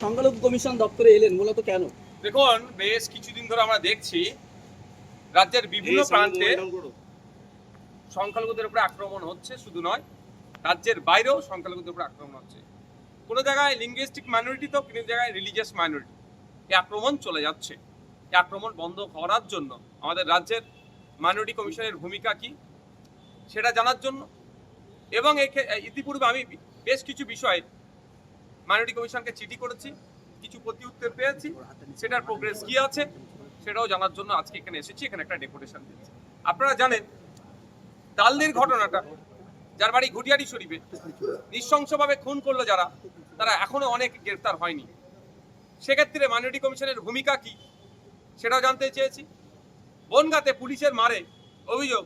সংখ্যালঘু কমিশন দপ্তরে এলেন মূলত কেন? দেখুন বেশ কিছুদিন ধরে আমরা দেখছি রাজ্যের বিভিন্ন প্রান্তে সংখ্যালঘুদের উপরে আক্রমণ হচ্ছে শুধু নয় রাজ্যের বাইরেও সংখ্যালঘুদের উপরে আক্রমণ হচ্ছে। কোনো জায়গায় লিঙ্গুইস্টিক মাইনরিটি তো কোনো জায়গায় রিলিজিয়াস মাইনরিটি এই আক্রমণ চলে যাচ্ছে। এই আক্রমণ বন্ধ করার জন্য আমাদের রাজ্যের মাইনরিটি কমিশনের ভূমিকা কি সেটা জানার জন্য। এবং এক্ষে- ইতিপূর্বে আমি বেশ কিছু বিষয়ে মাইনরিটি কমিশনকে চিঠি করেছি, কিছু প্রতি উত্তর পেয়েছি, সেটার প্রোগ্রেস কি আছে, সেটাও জানার জন্য আজকে এখানে এসেছি, এখানে একটা ডেপুটেশন দিয়েছি। আপনারা জানেন, দালদের ঘটনাটা, যার বাড়ি ঘুটিয়ারি শরীফে, নৃশংসভাবে খুন করল যারা, তারা এখনও অনেক গ্রেফতার হয়নি। সেক্ষেত্রে মাইনরিটি কমিশনের ভূমিকা কি, সেটাও জানতে চেয়েছি। বনগাতে পুলিশের মারে অভিযোগ,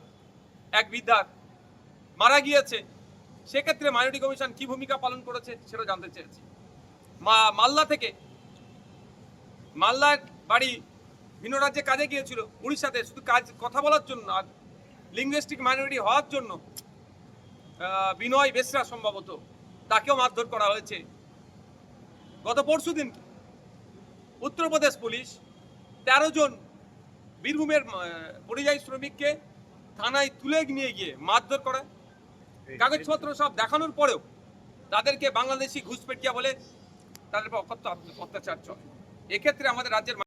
এক বৃদ্ধার, মারা গিয়েছে সেক্ষেত্রে মাইনরিটি কমিশন কি ভূমিকা পালন করেছে সেটাও জানতে চেয়েছি। মা, মালদা থেকে মালদার বাড়ি ভিন্ন রাজ্যে কাজে গিয়েছিল, উড়িষ্যাতে। শুধু কাজ, কথা বলার জন্য আর লিঙ্গুইস্টিক মাইনরিটি হওয়ার জন্য বিনয় বেসরা সম্ভবত তাকেও মারধর করা হয়েছে। গত পরশু দিন উত্তরপ্রদেশ পুলিশ তেরো জন বীরভূমের পরিযায়ী শ্রমিককে থানায় তুলে নিয়ে গিয়ে মারধর করে কাগজপত্র সব দেখানোর পরেও তাদেরকে বাংলাদেশি ঘুষপেটিয়া বলে তাদের অত্যাচার চলে। এক্ষেত্রে আমাদের রাজ্যের